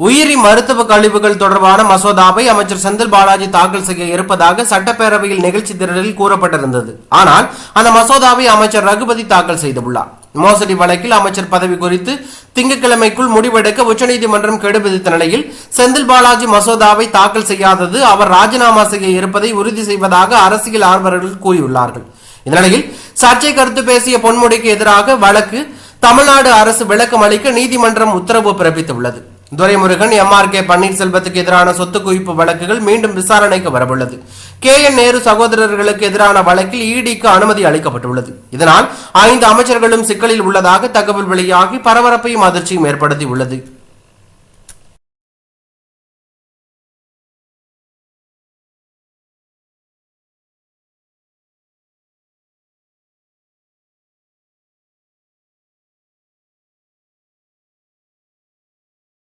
உயிரி மருத்துவ கழிவுகள் தொடர்பான மசோதாவை அமைச்சர் செந்தில் பாலாஜி தாக்கல் செய்ய இருப்பதாக சட்டப்பேரவையில் நிகழ்ச்சி திரளில் கூறப்பட்டிருந்தது. ஆனால் அந்த மசோதாவை அமைச்சர் ரகுபதி தாக்கல் செய்துள்ளார். மோசடி வழக்கில் அமைச்சர் பதவி குறித்து திங்கட்கிழமைக்குள் முடிவெடுக்க உச்சநீதிமன்றம் கெடு விதித்த நிலையில் செந்தில் பாலாஜி மசோதாவை தாக்கல் செய்யாதது அவர் ராஜினாமா செய்ய இருப்பதை உறுதி செய்வதாக அரசியல் ஆர்வலர்கள் கூறியுள்ளார்கள். இந்நிலையில் சர்ச்சை கருத்து பேசிய பொன்முடிக்கு எதிராக வழக்கு தமிழ்நாடு அரசு விளக்கம் அளிக்க நீதிமன்றம் உத்தரவு பிறப்பித்துள்ளது. துரைமுருகன் எம் ஆர் கே பன்னீர்செல்வத்துக்கு எதிரான சொத்து குவிப்பு வழக்குகள் மீண்டும் விசாரணைக்கு வரவுள்ளது. கே. என். நேரு சகோதரர்களுக்கு எதிரான வழக்கில் இடிக்கு அனுமதி அளிக்கப்பட்டுள்ளது. இதனால் ஐந்து அமைச்சர்களும் சிக்கலில் உள்ளதாக தகவல் வெளியாகி பரபரப்பையும் அதிர்ச்சியும் ஏற்படுத்தியுள்ளது.